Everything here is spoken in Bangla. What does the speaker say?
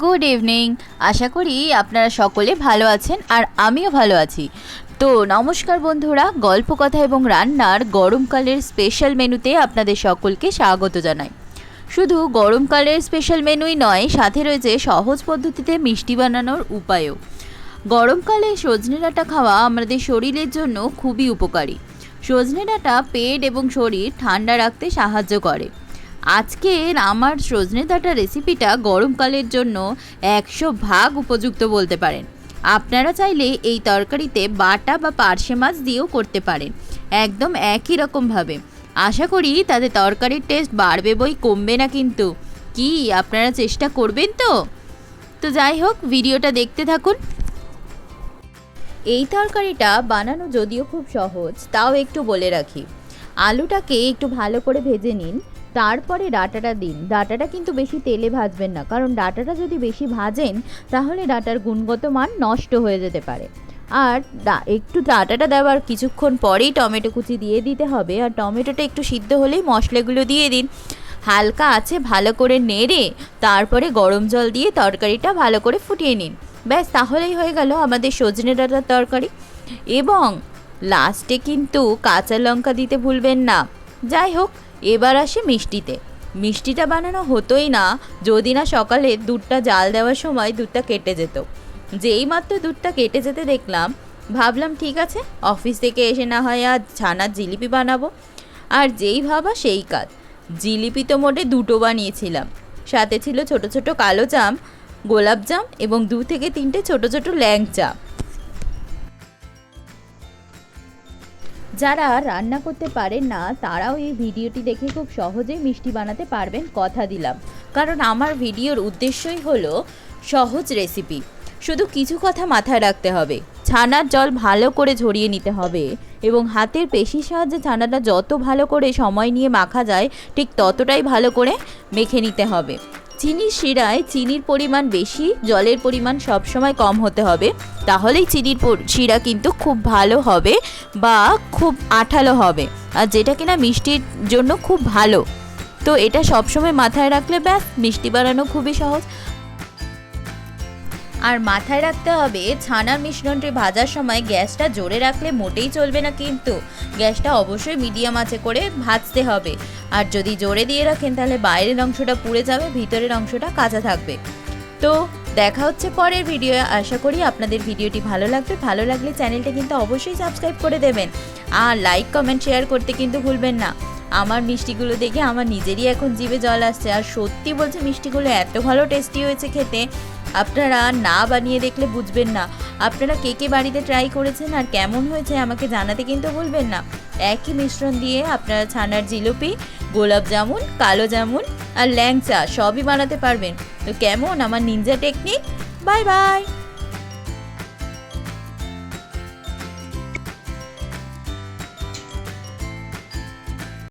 গুড ইভিনিং আশা করি আপনারা সকলে ভালো আছেন আর আমিও ভালো আছি। তো নমস্কার বন্ধুরা গল্প কথা এবং রান্নার গরমকালের স্পেশাল মেনুতে আপনাদের সকলকে স্বাগত জানাই। শুধু গরমকালের স্পেশাল মেনুই নয়, সাথে রয়েছে সহজ পদ্ধতিতে মিষ্টি বানানোর উপায়ও। গরমকালে সজনে ডাঁটা খাওয়া আমাদের শরীরের জন্য খুবই উপকারী। সজনে ডাঁটা পেট এবং শরীর ঠান্ডা রাখতে সাহায্য করে। আজকের আমার সজনে ডাঁটা রেসিপিটা গরমকালের জন্য একশো ভাগ উপযুক্ত বলতে পারেন। আপনারা চাইলে এই তরকারিতে বাটা বা পার্শে মাছ দিয়েও করতে পারেন। একদম একই রকমভাবে আশা করি তাতে তরকারির টেস্ট বাড়বে বই কমবে না কিন্তু। কি, আপনারা চেষ্টা করবেন তো? তো যাই হোক, ভিডিওটা দেখতে থাকুন। এই তরকারিটা বানানো যদিও খুব সহজ, তাও একটু বলে রাখি। আলুটাকে একটু ভালো করে ভেজে নিন। তারপরে ডাটাটা দিন। ডাটাটা কিন্তু বেশি তেলে ভাজবেন না, কারণ ডাটাটা যদি বেশি ভাজেন, তাহলে ডাটার গুণগত মান নষ্ট হয়ে যেতে পারে। আর একটু ডাটাটা দেওয়ার কিছুক্ষণ পরেই টমেটো কুচি দিয়ে দিতে হবে, আর টমেটোটা একটু সিদ্ধ হলেই মশলাগুলো দিয়ে দিন। হালকা আছে, ভালো করে নেড়ে, তারপরে গরম জল দিয়ে তরকারিটা ভালো করে ফুটিয়ে নিন। ব্যাস, তাহলেই হয়ে গেল আমাদের সজনে ডাটার তরকারি। এবং লাস্টে কিন্তু কাঁচা লঙ্কা দিতে ভুলবেন না। যাই হোক এবার আসে মিষ্টিতে। মিষ্টিটা বানানো হতোই না, যদি না সকালে দুধটা জাল দেওয়ার সময় দুধটা কেটে যেত। যেই মাত্র দুধটা কেটে যেতে দেখলাম, ভাবলাম ঠিক আছে, অফিস থেকে এসে না হয় আজ ছানার জিলিপি বানাবো। আর যেই ভাবা সেই কাজ। জিলিপি তো মোটে দুটো বানিয়েছিলাম। সাথে ছিল ছোট ছোট কালো জাম, গোলাপ জাম এবং দু থেকে তিনটে ছোট ছোট ল্যাংচা। যারা রান্না করতে পারেন না, তারাও এই ভিডিওটি দেখে খুব সহজেই মিষ্টি বানাতে পারবেন কথা দিলাম। কারণ আমার ভিডিওর উদ্দেশ্যই হলো সহজ রেসিপি। শুধু কিছু কথা মাথায় রাখতে হবে। ছানার জল ভালো করে ঝরিয়ে নিতে হবে এবং হাতের পেশির সাহায্যে ছানাটা যত ভালো করে সময় নিয়ে মাখা যায়, ঠিক ততটাই ভালো করে মেখে নিতে হবে। চিনির শিরায় চিনির পরিমাণ বেশি, জলের পরিমাণ সবসময় কম হতে হবে। তাহলেই চিনির শিরা কিন্তু খুব ভালো হবে বা খুব আঠালো হবে। আর যেটা কিনা মিষ্টির জন্য খুব ভালো। তো এটা সবসময় মাথায় রাখলে ব্যাস, মিষ্টি বানানো খুবই সহজ। আর মাথায় রাখতে হবে, ছানার মিশ্রণটি ভাজার সময় গ্যাসটা জোরে রাখলে মোটেই চলবে না কিন্তু। গ্যাসটা অবশ্যই মিডিয়াম আছে করে ভাজতে হবে। আর যদি জোরে দিয়ে রাখেন তাহলে বাইরের অংশটা পুড়ে যাবে, ভিতরের অংশটা কাঁচা থাকবে। তো দেখা হচ্ছে পরের ভিডিও আশা করি আপনাদের ভিডিওটি ভালো লাগবে। ভালো লাগলে চ্যানেলটা কিন্তু অবশ্যই সাবস্ক্রাইব করে দেবেন। আর লাইক কমেন্ট শেয়ার করতে কিন্তু ভুলবেন না। আমার মিষ্টিগুলো দেখে আমার নিজেরই এখন জিভে জল আসছে। আর সত্যি বলছে, মিষ্টিগুলো এত ভালো টেস্টি হয়েছে খেতে। আপনারা না বানিয়ে দেখলে বুঝবেন না। আপনারা কে কে বাড়িতে ট্রাই করেছেন আর কেমন হয়েছে আমাকে জানাতে কিন্তু ভুলবেন না। একই মিশ্রণ দিয়ে আপনারা ছানার জিলিপি, গোলাপ জামুন, কালো জামুন আর ল্যাংচা সবই বানাতে পারবেন। তো কেমন আমার নিনজা টেকনিক বাই বাই